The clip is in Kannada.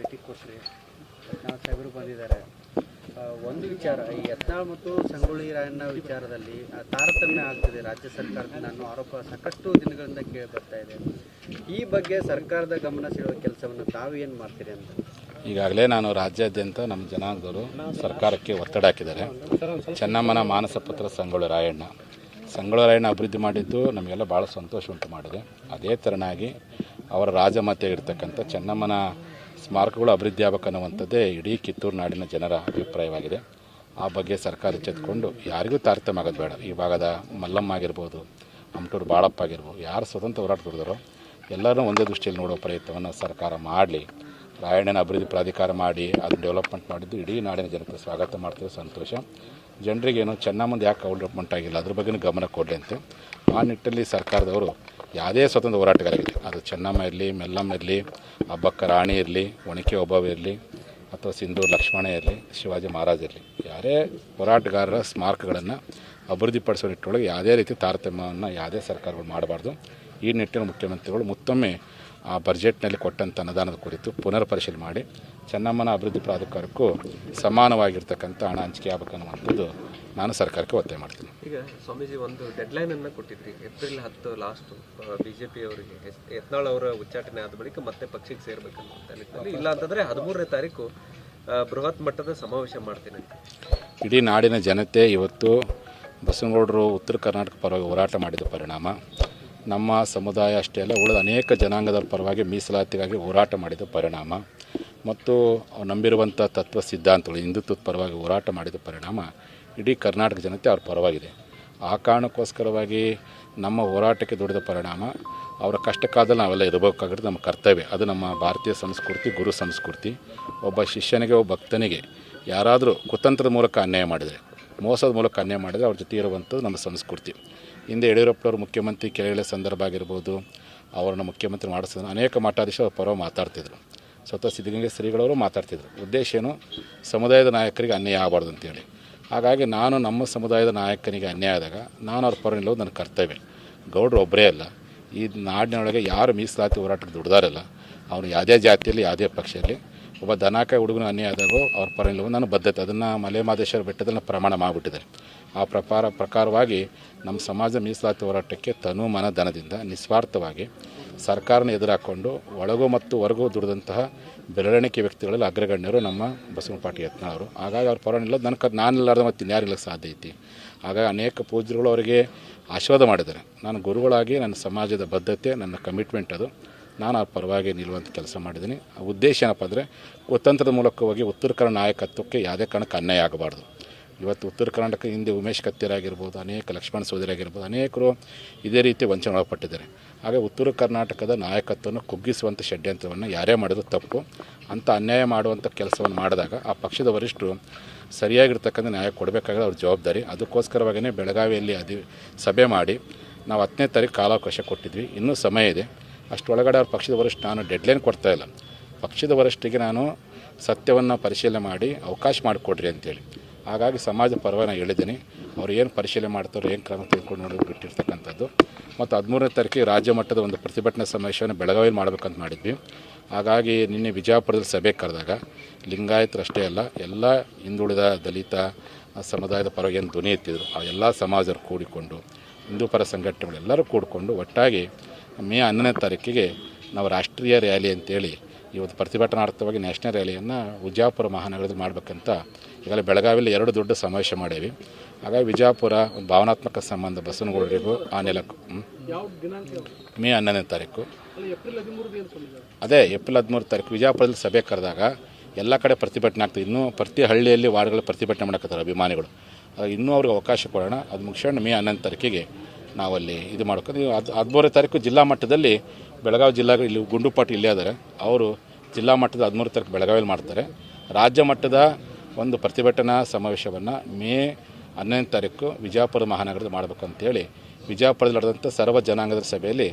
ಭೇಟಿ ಕೊಟ್ಟರಿ ಯತ್ನಾಳ್ ಸಾಹೇಬರು ಬಂದಿದ್ದಾರೆ. ಒಂದು ವಿಚಾರ, ಈ ಯತ್ನಾಳ್ ಮತ್ತು ಸಂಗೊಳ್ಳಿ ರಾಯಣ್ಣ ವಿಚಾರದಲ್ಲಿ ತಾರತಮ್ಯ ಆಗ್ತಿದೆ. ರಾಜ್ಯ ಸರ್ಕಾರದ ಅನ್ನೋ ಆರೋಪ ಸಾಕಷ್ಟು ದಿನಗಳಿಂದ ಕೇಳಿ ಬರ್ತಾ ಇದೆ. ಈ ಬಗ್ಗೆ ಸರ್ಕಾರದ ಗಮನ ಸೆಳೆಯುವ ಕೆಲಸವನ್ನು ತಾವು ಏನು ಮಾಡ್ತೀರಿ ಅಂತ? ಈಗಾಗಲೇ ನಾನು ರಾಜ್ಯಾದ್ಯಂತ ನಮ್ಮ ಜನಾಂಗದವರು ಸರ್ಕಾರಕ್ಕೆ ಒತ್ತಡ ಹಾಕಿದ್ದಾರೆ. ಚೆನ್ನಮ್ಮನ ಮಾನಸ ಪುತ್ರ ಸಂಗೊಳ್ಳಿ ರಾಯಣ್ಣ. ಸಂಗೊಳ್ಳಿ ರಾಯಣ್ಣ ಅಭಿವೃದ್ಧಿ ಮಾಡಿದ್ದು ನಮಗೆಲ್ಲ ಭಾಳ ಸಂತೋಷ ಉಂಟು ಮಾಡಿದೆ. ಅದೇ ಥರನಾಗಿ ಅವರ ರಾಜಮಾತೆ ಇರ್ತಕ್ಕಂಥ ಚೆನ್ನಮ್ಮನ ಸ್ಮಾರಕಗಳು ಅಭಿವೃದ್ಧಿ ಆಗಬೇಕನ್ನುವಂಥದ್ದೇ ಇಡೀ ಕಿತ್ತೂರು ನಾಡಿನ ಜನರ ಅಭಿಪ್ರಾಯವಾಗಿದೆ. ಆ ಬಗ್ಗೆ ಸರ್ಕಾರ ಎಚ್ಚೆತ್ಕೊಂಡು ಯಾರಿಗೂ ತಾರತಮ್ಯ ಆಗೋದು ಬೇಡ. ಈ ಭಾಗದ ಮಲ್ಲಮ್ಮ ಆಗಿರ್ಬೋದು ಅಂಟೂರು ಬಾಳಪ್ಪ ಆಗಿರ್ಬೋದು, ಯಾರು ಸ್ವತಂತ್ರ ಹೋರಾಟ ದುಡಿದರೋ ಎಲ್ಲರೂ ಒಂದೇ ದೃಷ್ಟಿಯಲ್ಲಿ ನೋಡೋ ಪ್ರಯತ್ನವನ್ನು ಸರ್ಕಾರ ಮಾಡಲಿ. ರಾಯಣ್ಣನ ಅಭಿವೃದ್ಧಿ ಪ್ರಾಧಿಕಾರ ಮಾಡಿ, ಅದನ್ನು ಡೆವಲಪ್ಮೆಂಟ್ ಮಾಡಿದ್ದು ಇಡೀ ನಾಡಿನ ಜನತೆ ಸ್ವಾಗತ ಮಾಡ್ತೀವಿ ಸಂತೋಷ. ಜನರಿಗೇನು ಚೆನ್ನಮ್ಮಂದು ಯಾಕೆ ಡೆವಲಪ್ಮೆಂಟ್ ಆಗಿಲ್ಲ? ಅದ್ರ ಬಗ್ಗೆ ಗಮನ ಕೊಡಲಿ ಅಂತೆ. ಆ ನಿಟ್ಟಲ್ಲಿ ಸರ್ಕಾರದವರು ಯಾವುದೇ ಸ್ವತಂತ್ರ ಹೋರಾಟಗಾರರಿಗೆ ಅದು ಚೆನ್ನಮ್ಮ ಇರಲಿ, ಮೆಲ್ಲಮ್ಮ ಇರಲಿ ಅಬ್ಬಕ್ಕ ರಾಣಿ ಇರಲಿ, ಒಣಕೆ ಒಬ್ಬವ ಇರಲಿ, ಅಥವಾ ಸಿಂಧು ಲಕ್ಷ್ಮಣ ಇರಲಿ, ಶಿವಾಜಿ ಮಹಾರಾಜ್ ಇರಲಿ. ಯಾರೇ ಹೋರಾಟಗಾರರ ಸ್ಮಾರಕಗಳನ್ನು ಅಭಿವೃದ್ಧಿಪಡಿಸೋ ನಿಟ್ಟೊಳಗೆ ಯಾವುದೇ ರೀತಿ ತಾರತಮ್ಯವನ್ನು ಯಾವುದೇ ಸರ್ಕಾರಗಳು ಮಾಡಬಾರ್ದು. ಈ ನಿಟ್ಟಿನ ಮುಖ್ಯಮಂತ್ರಿಗಳು ಮತ್ತೊಮ್ಮೆ ಆ ಬಜೆಟ್ನಲ್ಲಿ ಕೊಟ್ಟಂಥ ಅನುದಾನದ ಕುರಿತು ಪುನರ್ ಪರಿಶೀಲನೆ ಮಾಡಿ ಚೆನ್ನಮ್ಮನ ಅಭಿವೃದ್ಧಿ ಪ್ರಾಧಿಕಾರಕ್ಕೂ ಸಮಾನವಾಗಿರ್ತಕ್ಕಂಥ ಹಣ ಹಂಚಿಕೆ ಆಗಬೇಕನ್ನುವಂಥದ್ದು ನಾನು ಸರ್ಕಾರಕ್ಕೆ ಒತ್ತಾಯ ಮಾಡ್ತೀನಿ. ಈಗ ಸ್ವಾಮೀಜಿ ಒಂದು ಡೆಡ್ಲೈನ್ ಅನ್ನು ಕೊಟ್ಟಿದ್ರಿ. ಏಪ್ರಿಲ್ ಹತ್ತು ಲಾಸ್ಟ್ ಪಿ ಅವರಿಗೆ. ಯತ್ನಾಳ್ ಅವರ ಉಚ್ಚಾಟನೆ ಆದ ಬಳಿಕ ಮತ್ತೆ ಪಕ್ಷಕ್ಕೆ ಸೇರ್ಬೇಕಂತ ನಿಟ್ಟಿನಲ್ಲಿ. ಇಲ್ಲ ಅಂತಂದ್ರೆ ಹದಿಮೂರನೇ ತಾರೀಕು ಬೃಹತ್ ಮಟ್ಟದ ಸಮಾವೇಶ ಮಾಡ್ತೀನಿ. ಇಡೀ ನಾಡಿನ ಜನತೆ ಇವತ್ತು ಬಸವನಗೌಡರು ಉತ್ತರ ಕರ್ನಾಟಕ ಪರವಾಗಿ ಹೋರಾಟ ಮಾಡಿದ ಪರಿಣಾಮ. ನಮ್ಮ ಸಮುದಾಯ ಅಷ್ಟೇ ಅಲ್ಲ, ಉಳಿದ ಅನೇಕ ಜನಾಂಗದ ಪರವಾಗಿ ಮೀಸಲಾತಿಗಾಗಿ ಹೋರಾಟ ಮಾಡಿದ ಪರಿಣಾಮ. ಮತ್ತು ನಂಬಿರುವಂಥ ತತ್ವ ಸಿದ್ಧಾಂತಗಳು, ಹಿಂದುತ್ವದ ಪರವಾಗಿ ಹೋರಾಟ ಮಾಡಿದ ಪರಿಣಾಮ ಇಡೀ ಕರ್ನಾಟಕ ಜನತೆ ಅವ್ರ ಪರವಾಗಿದೆ. ಆ ಕಾರಣಕ್ಕೋಸ್ಕರವಾಗಿ ನಮ್ಮ ಹೋರಾಟಕ್ಕೆ ದುಡಿದ ಪರಿಣಾಮ ಅವರ ಕಷ್ಟಕ್ಕಾದಲ್ಲಿ ನಾವೆಲ್ಲ ಇರಬೇಕಾಗಿರೋದು ನಮ್ಮ ಕರ್ತವ್ಯ. ಅದು ನಮ್ಮ ಭಾರತೀಯ ಸಂಸ್ಕೃತಿ, ಗುರು ಸಂಸ್ಕೃತಿ. ಒಬ್ಬ ಶಿಷ್ಯನಿಗೆ, ಒಬ್ಬ ಭಕ್ತನಿಗೆ ಯಾರಾದರೂ ಕುತಂತ್ರದ ಮೂಲಕ ಅನ್ಯಾಯ ಮಾಡಿದರೆ, ಮೋಸದ ಮೂಲಕ ಅನ್ಯಾಯ ಮಾಡಿದರೆ ಅವ್ರ ಜೊತೆ ಇರುವಂಥದ್ದು ನಮ್ಮ ಸಂಸ್ಕೃತಿ. ಹಿಂದೆ ಯಡಿಯೂರಪ್ಪನವರು ಮುಖ್ಯಮಂತ್ರಿ ಕೆಳಗಿಳ ಸಂದರ್ಭ ಆಗಿರ್ಬೋದು, ಅವರನ್ನು ಮುಖ್ಯಮಂತ್ರಿ ಮಾಡಿಸಿದ ಅನೇಕ ಮಠಾಧೀಶರು ಪರವಾಗಿ ಮಾತಾಡ್ತಿದ್ರು. ಸ್ವತಃ ಸಿದ್ಧಗಂಗೆ ಶ್ರೀಗಳವರು ಮಾತಾಡ್ತಿದ್ರು. ಉದ್ದೇಶ ಏನು? ಸಮುದಾಯದ ನಾಯಕರಿಗೆ ಅನ್ಯಾಯ ಆಗಬಾರ್ದು ಅಂತೇಳಿ. ಹಾಗಾಗಿ ನಾನು ನಮ್ಮ ಸಮುದಾಯದ ನಾಯಕನಿಗೆ ಅನ್ಯಾಯ ಆದಾಗ ನಾನು ಅವ್ರ ಪರ ನಿಲ್ಲೋದು ನನ್ನ ಕರ್ತವ್ಯ. ಗೌಡ್ರು ಒಬ್ಬರೇ ಅಲ್ಲ. ಈ ನಾಡಿನೊಳಗೆ ಯಾರು ಮೀಸಲಾತಿ ಹೋರಾಟಕ್ಕೆ ದುಡ್ದಾರಲ್ಲ ಅವನು ಯಾವುದೇ ಜಾತಿಯಲ್ಲಿ, ಯಾವುದೇ ಪಕ್ಷದಲ್ಲಿ ಒಬ್ಬ ದನಾಕ ಹುಡುಗನ ಅನ್ಯಾಯ ಆದಾಗೋ ಅವ್ರ ಪರ ನಾನು ಬದ್ಧತೆ. ಅದನ್ನು ಮಲೆ ಮಾದೇಶ್ವರ ಬೆಟ್ಟದಲ್ಲಿ ಪ್ರಮಾಣ ಮಾಡಿಬಿಟ್ಟಿದ್ದಾರೆ. ಆ ಪ್ರಕಾರ, ಪ್ರಕಾರವಾಗಿ ನಮ್ಮ ಸಮಾಜ ಮೀಸಲಾತಿ ಹೋರಾಟಕ್ಕೆ ತನು ಮನ ಧನದಿಂದ ನಿಸ್ವಾರ್ಥವಾಗಿ ಸರ್ಕಾರನ ಎದುರಾಕೊಂಡು ಒಳಗೂ ಮತ್ತು ಹೊರಗೂ ದುಡಿದಂತಹ ಬೆರಳಿಕೆ ವ್ಯಕ್ತಿಗಳಲ್ಲಿ ಅಗ್ರಗಣ್ಯರು ನಮ್ಮ ಬಸವನ ಪಾಟಿ ಯತ್ನಾಳರು. ಹಾಗಾಗಿ ಅವ್ರ ಪರ ಇಲ್ಲ ನನ್ನ ಕ ನಾನಿಲ್ಲಾರ್ದ ಮತ್ತು ಇನ್ಯಾರು ಇಲ್ಲಕ್ಕೆ ಸಾಧ್ಯ ಐತಿ? ಹಾಗಾಗಿ ಅನೇಕ ಪೂಜ್ಯರುಗಳು ಅವರಿಗೆ ಆಶೀರ್ವಾದ ಮಾಡಿದ್ದಾರೆ. ನಾನು ಗುರುಗಳಾಗಿ ನನ್ನ ಸಮಾಜದ ಬದ್ಧತೆ, ನನ್ನ ಕಮಿಟ್ಮೆಂಟ್ ಅದು. ನಾನು ಆ ಪರವಾಗಿ ನಿಲ್ಲುವಂಥ ಕೆಲಸ ಮಾಡಿದ್ದೀನಿ. ಆ ಉದ್ದೇಶ ಏನಪ್ಪ ಅಂದರೆ ಕುತಂತ್ರದ ಮೂಲಕವಾಗಿ ಉತ್ತರ ಕನ್ನಡ ನಾಯಕತ್ವಕ್ಕೆ ಯಾವುದೇ ಕಾರಣಕ್ಕೆ ಅನ್ಯಾಯ ಆಗಬಾರ್ದು. ಇವತ್ತು ಉತ್ತರ ಕರ್ನಾಟಕ ಹಿಂದೆ ಉಮೇಶ್ ಕತ್ತಿರಾಗಿರ್ಬೋದು, ಅನೇಕ ಲಕ್ಷ್ಮಣ ಸೋದರಿ ಆಗಿರ್ಬೋದು ಅನೇಕರು ಇದೇ ರೀತಿ ವಂಚನೆ ಒಳಪಟ್ಟಿದ್ದಾರೆ. ಹಾಗೆ ಉತ್ತರ ಕರ್ನಾಟಕದ ನಾಯಕತ್ವವನ್ನು ಕುಗ್ಗಿಸುವಂಥ ಷಡ್ಯಂತ್ರವನ್ನು ಯಾರೇ ಮಾಡಿದ್ರು ತಪ್ಪು. ಅಂತ ಅನ್ಯಾಯ ಮಾಡುವಂಥ ಕೆಲಸವನ್ನು ಮಾಡಿದಾಗ ಆ ಪಕ್ಷದ ವರಿಷ್ಠರು ಸರಿಯಾಗಿರ್ತಕ್ಕಂಥ ನ್ಯಾಯ ಕೊಡಬೇಕಾದ್ರೆ ಅವ್ರ ಜವಾಬ್ದಾರಿ. ಅದಕ್ಕೋಸ್ಕರವಾಗಿಯೇ ಬೆಳಗಾವಿಯಲ್ಲಿ ಅಧಿ ಸಭೆ ಮಾಡಿ ನಾವು ಹತ್ತನೇ ತಾರೀಕು ಕಾಲಾವಕಾಶ ಕೊಟ್ಟಿದ್ವಿ. ಇನ್ನೂ ಸಮಯ ಇದೆ. ಅಷ್ಟರೊಳಗಡೆ ಅವ್ರ ಪಕ್ಷದ ವರಿಷ್ಠ ನಾನು ಡೆಡ್ಲೈನ್ ಕೊಡ್ತಾ ಇಲ್ಲ. ಪಕ್ಷದ ವರಿಷ್ಠಿಗೆ ನಾನು ಸತ್ಯವನ್ನು ಪರಿಶೀಲನೆ ಮಾಡಿ ಅವಕಾಶ ಮಾಡಿಕೊಡ್ರಿ ಅಂತೇಳಿ. ಹಾಗಾಗಿ ಸಮಾಜ ಪರವಾಗಿ ಹೇಳಿದ್ದೀನಿ. ಅವ್ರು ಏನು ಪರಿಶೀಲನೆ ಮಾಡ್ತಾರೋ, ಏನು ಕ್ರಮ ತೆಗೆದುಕೊಂಡು ನೋಡಿ ಬಿಟ್ಟಿರ್ತಕ್ಕಂಥದ್ದು. ಮತ್ತು ಹದಿಮೂರನೇ ತಾರೀಕಿಗೆ ರಾಜ್ಯ ಮಟ್ಟದ ಒಂದು ಪ್ರತಿಭಟನಾ ಸಮಾವೇಶವನ್ನು ಬೆಳಗಾವಿಯಲ್ಲಿ ಮಾಡಬೇಕಂತ ಮಾಡಿದ್ವಿ. ಹಾಗಾಗಿ ನಿನ್ನೆ ವಿಜಯಪುರದಲ್ಲಿ ಸಭೆ ಕರೆದಾಗ ಲಿಂಗಾಯತರಷ್ಟೇ ಅಲ್ಲ, ಎಲ್ಲ ಹಿಂದುಳಿದ ದಲಿತ ಸಮುದಾಯದ ಪರವಾಗಿ ಏನು ಧ್ವನಿ ಎತ್ತಿದ್ರು, ಆ ಎಲ್ಲ ಸಮಾಜರು ಕೂಡಿಕೊಂಡು, ಹಿಂದೂ ಪರ ಸಂಘಟನೆಗಳೆಲ್ಲರೂ ಕೂಡಿಕೊಂಡು ಒಟ್ಟಾಗಿ ಮೇ ಹನ್ನೊಂದನೇ ತಾರೀಕಿಗೆ ನಾವು ರಾಷ್ಟ್ರೀಯ ರ್ಯಾಲಿ ಅಂತೇಳಿ ಇವತ್ತು ಪ್ರತಿಭಟನಾರ್ಥವಾಗಿ ನ್ಯಾಷನಲ್ ರ್ಯಾಲಿಯನ್ನು ವಿಜಯಪುರ ಮಹಾನಗರದಲ್ಲಿ ಮಾಡಬೇಕಂತ ಈಗಾಗಲೇ ಬೆಳಗಾವಿಯಲ್ಲಿ ಎರಡು ದೊಡ್ಡ ಸಮಾವೇಶ ಮಾಡೇವಿ. ಹಾಗಾಗಿ ವಿಜಯಪುರ ಒಂದು ಭಾವನಾತ್ಮಕ ಸಂಬಂಧ ಬಸವನಗೌಡರಿಗೂ ಆ ನೆಲಕ್ಕೂ. ಮೇ ಹನ್ನೊಂದನೇ ತಾರೀಕು. ಅದೇ ಏಪ್ರಿಲ್ ಹದಿಮೂರು ತಾರೀಕು ವಿಜಯಪುರದಲ್ಲಿ ಸಭೆ ಕರೆದಾಗ ಎಲ್ಲ ಕಡೆ ಪ್ರತಿಭಟನೆ ಆಗ್ತದೆ. ಇನ್ನೂ ಪ್ರತಿ ಹಳ್ಳಿಯಲ್ಲಿ ವಾರ್ಡ್ಗಳು ಪ್ರತಿಭಟನೆ ಮಾಡಕತ್ತಾರೆ ಅಭಿಮಾನಿಗಳು. ಇನ್ನೂ ಅವ್ರಿಗೆ ಅವಕಾಶ ಕೊಡೋಣ. ಅದು ಮುಗಿಸ್ಕೊಂಡು ಮೇ ಹನ್ನೊಂದು ತಾರೀಕಿಗೆ ನಾವಲ್ಲಿ ಇದು ಮಾಡ್ಕೊಂಡು ಅದು ಹದಿಮೂರನೇ ತಾರೀಕು ಜಿಲ್ಲಾ ಮಟ್ಟದಲ್ಲಿ ಬೆಳಗಾವಿ ಜಿಲ್ಲಾ ಇಲ್ಲಿ ಗುಂಡುಪಾಟಿ ಇಲ್ಲೇ ಇದ್ದಾರೆ ಅವರು ಜಿಲ್ಲಾ ಮಟ್ಟದ ಹದಿಮೂರು ತಾರೀಕು ಬೆಳಗಾವಿಯಲ್ಲಿ ಮಾಡ್ತಾರೆ. ರಾಜ್ಯ ಮಟ್ಟದ ಒಂದು ಪ್ರತಿಭಟನಾ ಸಮಾವೇಶವನ್ನು ಮೇ ಹನ್ನೊಂದನೇ ತಾರೀಕು ವಿಜಯಪುರ ಮಹಾನಗರದಲ್ಲಿ ಮಾಡಬೇಕಂತೇಳಿ ವಿಜಯಪುರದಲ್ಲಿ ನಡೆದಂಥ ಸರ್ವ ಜನಾಂಗದ ಸಭೆಯಲ್ಲಿ